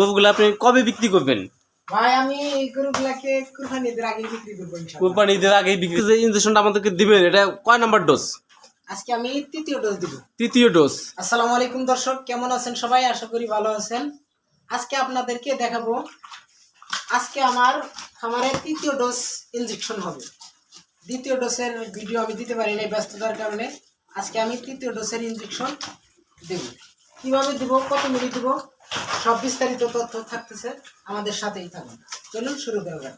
গরুগুলো আপনি কবে বিক্রি করবেন? ভাই আমি এই গরুগুলাকে কুরবানিদের আগে বিক্রি করব ইনশাআল্লাহ। কোরবানি ঈদের আগেই বিক্রি যে ইঞ্জেকশনটা আমাদেরকে দিবেন। এটা কয় নাম্বার ডোজ আজকে আমি তৃতীয় ডোজ দিব। তৃতীয় ডোজ আসসালামু আলাইকুম দর্শক কেমন আছেন সবাই? আশা করি ভালো আছেন। আজকে আপনাদেরকে দেখাবো আজকে আমার খামারের তৃতীয় ডোজ ইনজেকশন হবে। দ্বিতীয় ডোজের ভিডিও আমি দিতে পারি না ব্যস্ততার কারণে। আজকে আমি তৃতীয় ডোজের ইনজেকশন দেব। কীভাবে দিব? কত মিলি দিব সব বিস্তারিত তথ্য থাকতেছে আমাদের সাথেই থাকুন। চলুন শুরু করা যাক।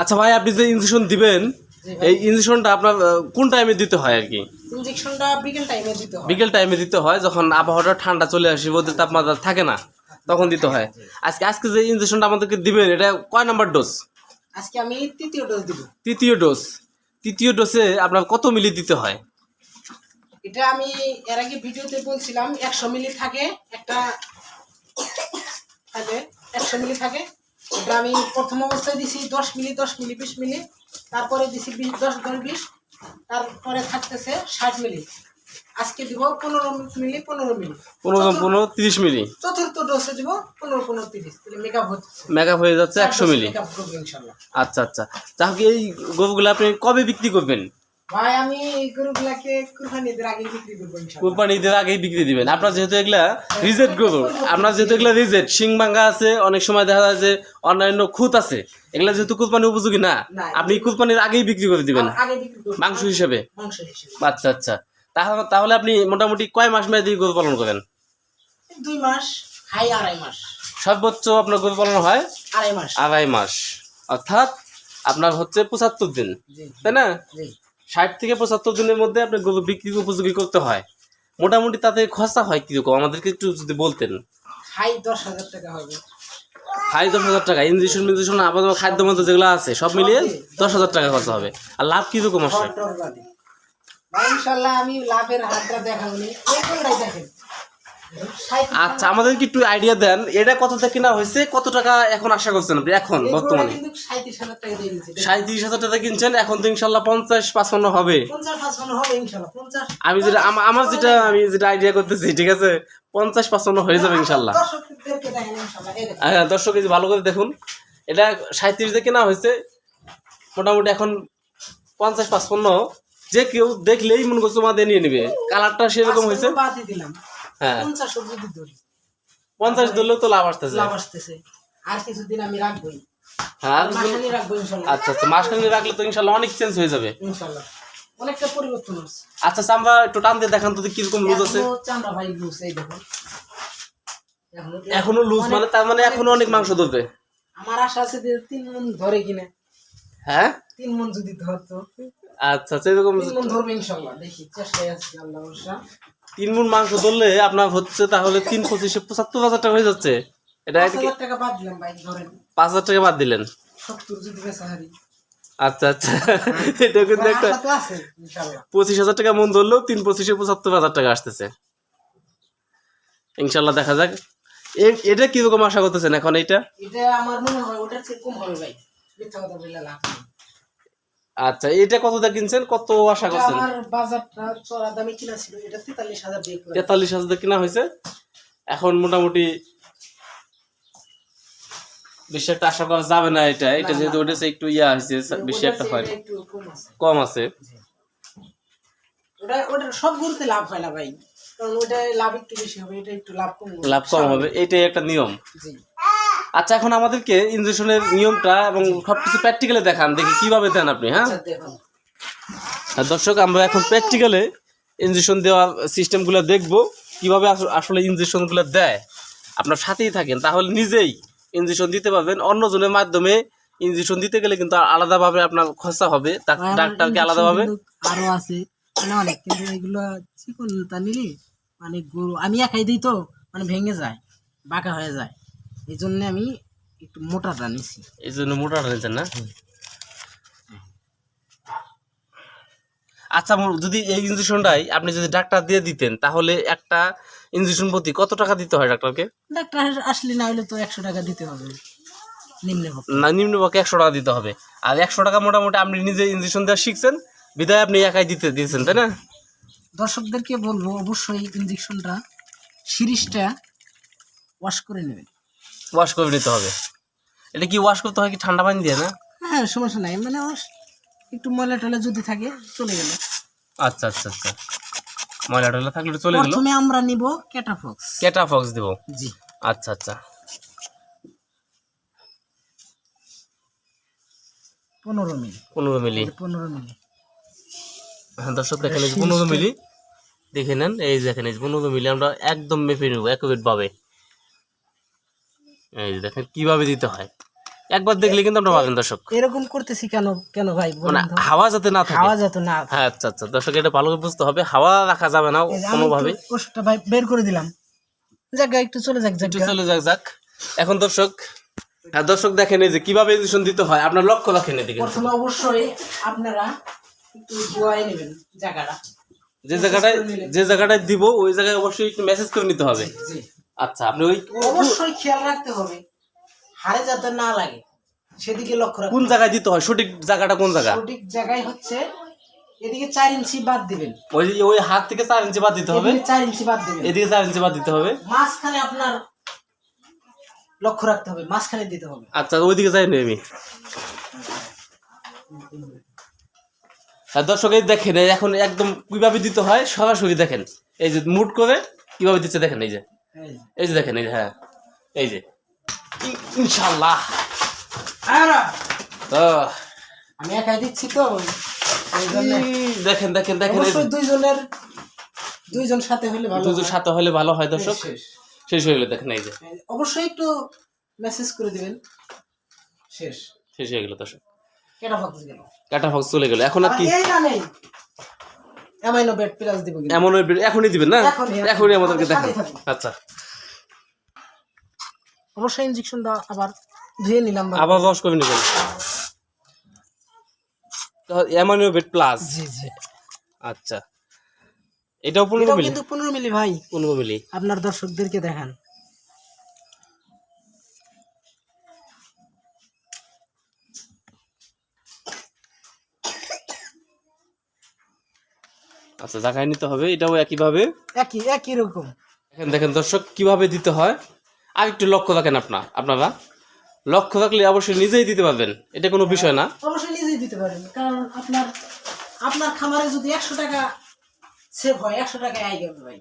আচ্ছা ভাই আপনি যে ইঞ্জেকশন দিবেন এই ইঞ্জেকশনটা আপনার কোন টাইমে দিতে হয় আর কি? ইনজেকশনটা বিকেল টাইমে দিতে হয়। বিকেল টাইমে দিতে হয় যখন আবহাওয়াটা ঠান্ডা চলে আসে রোদের তাপমাত্রা থাকে না তখন দিতে হয়। আজকে আজকে যে ইঞ্জেকশনটা আমাদেরকে দিবেন এটা কয় নাম্বার ডোজ আজকে আমি তৃতীয় ডোজ দিব। তৃতীয় ডোজ তৃতীয় ডোজে আপনার কত মিলি দিতে হয়? এটা আমি এর আগে ভিডিওতে বলছিলাম একশো মিলি থাকে একটা থাকে একশো মিলি থাকে। এটা আমি প্রথম অবস্থায় দিছি দশ মিলি দশ মিলি বিশ মিলি তারপরে দিছি বিশ দশ দশ বিশ তারপরে থাকতেছে ষাট মিলি। আজকে দিব পনেরো মিলি পনেরো মিলি। পনেরো পনেরো তিরিশ মিলি। চতুর্থ ডোসে দিব পনেরো পনেরো তিরিশ। মেকআপ হচ্ছে মেকআপ হয়ে যাচ্ছে একশো মিলি। আচ্ছা আচ্ছা। তাহলে এই গরুগুলো আপনি কবে বিক্রি করবেন? ভাই আমি এই গরুগুলাকে কুরবানিদের আগে বিক্রি করব কোরবানি ঈদের আগেই বিক্রি দিবেন। আপনার যেহেতু এগুলা রিজেক্ট গরু আপনার যেহেতু এগুলা রিজেক্ট শিং আছে অনেক সময় দেখা যায় যে অন্যান্য খুঁত আছে এগুলা যেহেতু কুরবানি উপযোগী না। আপনি কুরবানির আগেই বিক্রি করে দিবেন। আগে মাংস হিসেবে? মাংস হিসেবে। আচ্ছা আচ্ছা। তাহলে তাহলে আপনি মোটামুটি কয় মাস মেয়াদি গরু পালন করেন? দুই মাস হাই আড়াই মাস। সর্বোচ্চ আপনার গরু পালন হয়? আড়াই মাস। আড়াই মাস। অর্থাৎ আপনার হচ্ছে পঁচাত্তর দিন তাই না? ষাট থেকে পঁচাত্তর দিনের মধ্যে আপনি গরু বিক্রি উপযোগী করতে হয়। মোটামুটি তাতে খরচা হয় কীরকম? আমাদেরকে একটু যদি বলতেন। হাই দশ হাজার টাকা হবে। হাই দশ হাজার টাকা ইঞ্জেকশন মিঞ্জেকশন আবার খাদ্য মধ্যে যেগুলো আছে সব মিলিয়ে দশ হাজার টাকা খরচা হবে। আর লাভ কীরকম আসে ইনশাল্লাহ আমি লাভের হাতটা দেখাবো দেখেন? আচ্ছা আমাদেরকে একটু আইডিয়া দেন এটা কত থেকে কিনা হয়েছে কত টাকা এখন আশা করছেন আপনি? এখন বর্তমানে? সাঁত্রিশ হাজার টাকা কিনছেন এখন তো ইনশাল্লাহ পঞ্চাশ পাঁচপান্ন হবে। আমি যেটা আমার যেটা আমি যেটা আইডিয়া করতেছি ঠিক আছে? পঞ্চাশ পাঁচপান্ন হয়ে যাবে ইনশাল্লাহ। হ্যাঁ দর্শক ভালো করে দেখুন এটা সাঁত্রিশ দিয়ে কেনা হয়েছে মোটামুটি এখন পঞ্চাশ পাঁচপান্ন। যে কেউ দেখলেই মনে করছে তোমাদের নিয়ে নিবে। কালারটা সেরকম হয়েছে। দিলাম। হ্যাঁ পঞ্চাশ যদি ধরি পঞ্চাশ ধরলেও তো লাভ আসতেছে। লাভ আসতেছে। আর কিছুদিন আমি রাখবোই। হ্যাঁ আচ্ছা আচ্ছা মাসখানি রাখলে তো ইনশাল্লাহ অনেক চেঞ্জ হয়ে যাবে। ইনশাল্লাহ। অনেকটা পরিবর্তন হচ্ছে। আচ্ছা আচ্ছা, একটু টান দিয়ে দেখান তো কীরকম লুজ আছে। এখনও চামড়া ভাই লুজ এই দেখুন। এখনো- এখনও লুজ মানে তার মানে এখনও অনেক মাংস ধরবে। আমার আশা আছে যে তিন মন ধরে কিনা। হ্যাঁ? তিন মন যদি ধরতো। আচ্ছা আচ্ছা তিন মন ধরবে ইনশাল্লাহ। দেখি চেষ্টায় আছি আল্লাহ তিন মন মাংস ধরলে আপনার হচ্ছে তাহলে তিন পঁচিশে পঁচাত্তর হাজার টাকা হয়ে যাচ্ছে। এটা পাঁচ হাজার টাকা বাদ দিলাম ভাই ধরেন। পাঁচ হাজার টাকা বাদ দিলেন। আচ্ছা আচ্ছা। এটা কিন্তু একটা পঁচিশ হাজার টাকা মন ধরলেও তিন পঁচিশে পঁচাত্তর হাজার টাকা আসতেছে। ইনশাল্লাহ দেখা যাক। এ- এটা কীরকম আশা করতেছেন এখন এইটা? এটা আমার মনে হয় ওটার চেয়ে কম হবে ভাই। মিথ্যা কথা বললে লাভ আচ্ছা এটা কতটা কিনছেন? কত আশা করছেন? আমার বাজারটা চড়া দামে কিনা ছিল এটা তেতাল্লিশ হাজার দিয়ে করে তেতাল্লিশ হাজার দিয়ে কিনা হয়েছে। এখন মোটামুটি বেশি একটা আশা করা যাবে না এটা। এটা যেহেতু। ওটা একটু ইয়া হয়েছে বেশি একটা হয়। কম আছে। ওটা ওটা সব গরুতে লাভ হয় না ভাই। কারণ ওটা লাভ একটু বেশি হবে এটা একটু লাভ কম। লাভ কম হবে এটাই একটা নিয়ম। জি। আচ্ছা এখন আমাদেরকে ইনজেকশনের নিয়মটা এবং সবকিছু প্র্যাকটিক্যালে দেখান দেখি কীভাবে দেন আপনি হ্যাঁ? আচ্ছা দর্শক আমরা এখন প্র্যাকটিক্যালে ইঞ্জেকশন দেওয়ার সিস্টেমগুলো দেখব কীভাবে আস- আসলে ইঞ্জেকশনগুলো দেয়। আপনার সাথেই থাকেন তাহলে নিজেই ইনজেকশন দিতে পারবেন। অন্যজনের মাধ্যমে ইঞ্জেকশন দিতে গেলে কিন্তু আলাদাভাবে আপনার খরচা হবে তার ডাক্তারকে আলাদাভাবে আরও আছে মানে অনেক। কিন্তু এগুলো চিকন তা নিলি মানে গরু আমি একাই দিই তো মানে ভেঙে যায় বাঁকা হয়ে যায়। এই জন্য আমি একটু মোটাটা নিছি। এই জন্য মোটা নিয়েছেন না আচ্ছা যদি এই ইঞ্জেকশনটাই আপনি যদি ডাক্তার দিয়ে দিতেন তাহলে একটা ইঞ্জেকশন প্রতি কত টাকা দিতে হয় ডাক্তারকে? ডাক্তার আসলে না হলে তো একশো টাকা দিতে হবে। না নিম্নপক্ষে একশো টাকা দিতে হবে। আর একশো টাকা মোটামুটি আপনি নিজে ইঞ্জেকশন দেওয়া শিখছেন বিদায় আপনি একাই দিতে দিয়েছেন তাই না? দর্শকদেরকে বলব অবশ্যই ইঞ্জেকশনটা সিরিজটা ওয়াশ করে নেবেন। ওয়াশ করে নিতে হবে। এটা কি ওয়াশ করতে হয় কি ঠান্ডা পানি দিয়ে না? হ্যাঁ সমস্যা নাই। মানে একটু ময়লা টয়লা যদি থাকে চলে গেল। আচ্ছা আচ্ছা আচ্ছা। ময়লা টয়লা থাকলে চলে গেল। প্রথমে আমরা নিব ক্যাটাফক্স কেটা ফক্স দেবো। জি। আচ্ছা আচ্ছা। পনেরো মিলি। পনেরো মিলি। পনেরো মিলি। হ্যাঁ দর্শক দেখেন পনেরো মিলি। দেখে নেন এই যে দেখেন পনেরো মিলি আমরা একদম মেপে নেব একুরেট ভাবে। এই দেখেন কীভাবে দিতে হয়। একবার দেখলে কিন্তু আমরা পাবেন দর্শক। এরকম করতেছি কেন কেন ভাই মানে হাওয়া যাতে না থাকে। খাওয়া যেত না হ্যাঁ আচ্ছা আচ্ছা। দর্শক এটা ভালো করে বুঝতে হবে। হাওয়া রাখা যাবে না কোনোভাবে। ওষুধটা ভাই বের করে দিলাম। জায়গা একটু চলে যাক একটু চলে যাক যাক। এখন দর্শক হ্যাঁ দর্শক দেখেন এই যে কীভাবে ইঞ্জেকশন দিতে হয় আপনার লক্ষ্য রাখেন এদিকে প্রথমে অবশ্যই আপনারা একটু নেবেন জায়গাটা। যে জায়গাটায় যে জায়গাটায় দিব ওই জায়গায় অবশ্যই একটু মেসেজ করে নিতে হবে। জি। আচ্ছা আপনি ওই অবশ্যই খেয়াল রাখতে হবে। হাড়ে যাতে না লাগে সেদিকে লক্ষ্য রাখতে কোন জায়গায় দিতে হয়? সঠিক জায়গাটা কোন জায়গা? সঠিক জায়গায় হচ্ছে এদিকে চার ইঞ্চি বাদ দিবেন। ওই যে ওই হাত থেকে চার ইঞ্চি বাদ দিতে হবে? চার ইঞ্চি বাদ দিবেন। এদিকে চার ইঞ্চি বাদ দিতে হবে? মাঝখানে আপনার লক্ষ্য রাখতে হবে মাঝখানে দিতে হবে। আচ্ছা ওইদিকে যাই নি আমি। আর দর্শক এই দেখেন এখন একদম কীভাবে দিতে হয় সরাসরি দেখেন। এই যে মুট করে কীভাবে দিচ্ছে দেখেন এই যে। এই যে। দেখেন এই যে হ্যাঁ এই যে। ইনশাল্লাহ। আমি একাই দিচ্ছি তো দেখেন দেখেন দেখেন দুইজনের দুইজন সাথে হলে ভালো হয়। সাথে হলে ভালো হয় দর্শক। শেষ। হয়ে গেলো দেখেন এই যে। অবশ্যই একটু মেসেজ করে দিবেন। শেষ। শেষ হয়ে গেলো দর্শক। কেটা ফক্স গেল কাটা ফক্স চলে গেল। এখন আর আর কি এই না নেই অ্যামাইনো বেড প্লাস দিব এমন ওই- এখনই দিবেন না? এখনই, আমাদেরকে দেখেন। আচ্ছা। অবশ্যই ইনজেকশনটা আবার ধুয়ে নিলাম আবার ওয়াশ করে নেবেন। এমানিও বেড প্লাস জি জি। আচ্ছা। এটাও পনেরো মিলি? কিন্তু পনেরো মিলি ভাই। পনেরো মিলি। আপনার দর্শকদেরকে দেখান। আচ্ছা জায়গায় নিতে হবে এটাও একইভাবে। একই একই রকম। দেখেন দেখেন দর্শক কীভাবে দিতে হয়? আর একটু লক্ষ্য রাখেন আপনার আপনারা। লক্ষ্য রাখলে অবশ্যই নিজেই দিতে পারবেন এটা কোনো বিষয় না। অবশ্যই নিজেই দিতে পারেন কারণ আপনার আপনার খামারে যদি একশো টাকা সেভ হয় একশো টাকা আয় যাবে ভাই।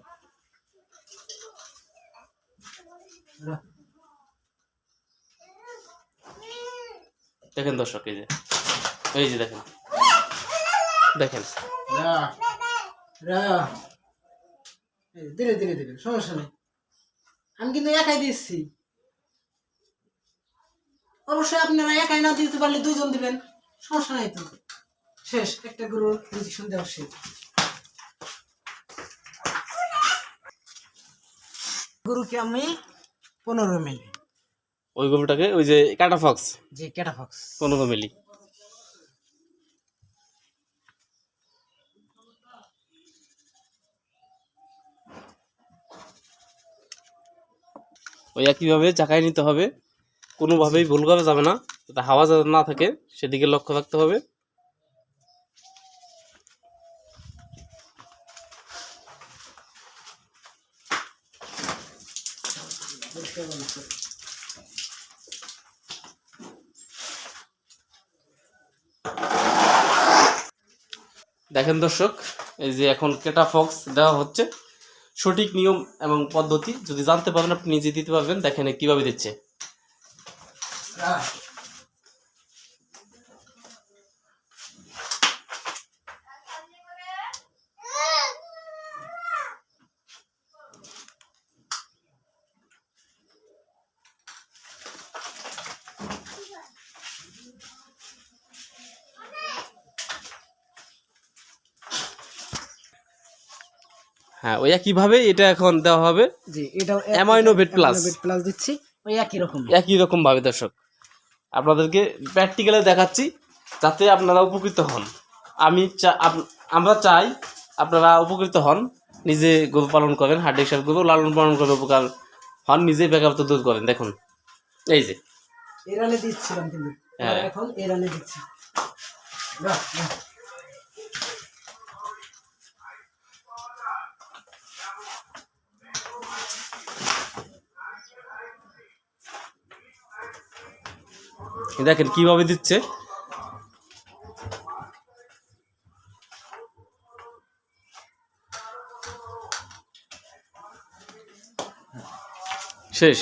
দেখেন দর্শক এই যে। এই যে দেখেন। দেখেন। ধীরে ধীরে ধীরে সমস্যা নেই। আমি কিন্তু একাই দিচ্ছি। অবশ্যই আপনারা একাই না দিতে পারলে দুইজন দিবেন। সমস্যা নাই তো। শেষ একটা গরুর ইঞ্জেকশন দেওয়া শেষ। গরুকে আমি পনেরো মিলি। ওই গরুটাকে ওই যে কাটা ফক্স? যে ক্যাটাফক্স পনেরো মিলি। ওই একইভাবে চাকায় নিতে হবে। কোনোভাবেই ভুল করা যাবে না। যাতে হাওয়া যাতে না থাকে সেদিকে লক্ষ্য রাখতে হবে। দেখেন দর্শক এই যে এখন কেটা ফক্স দেওয়া হচ্ছে। সঠিক নিয়ম এবং পদ্ধতি যদি জানতে পারেন আপনি নিজে দিতে পারবেন। দেখেন কীভাবে দিচ্ছে। হ্যাঁ ওই একইভাবে এটা এখন দেওয়া হবে? জি Amino Vet Plus। প্লাস দিচ্ছি ওই একই রকম। একই রকম ভাবে দর্শক। আপনাদেরকে প্র্যাকটিক্যালে দেখাচ্ছি যাতে আপনারা উপকৃত হন। আমি আমরা চাই আপনারা উপকৃত হন নিজে গরু পালন করেন হাড্ডি হিসাব গরু লালন পালন করে উপকার হন নিজে বেকারত্ব দূর করেন দেখুন। এই যে। এরানে দিচ্ছিলাম কিন্তু হ্যাঁ। এখন এরানে দিচ্ছি। দেখেন কীভাবে দিচ্ছে। শেষ।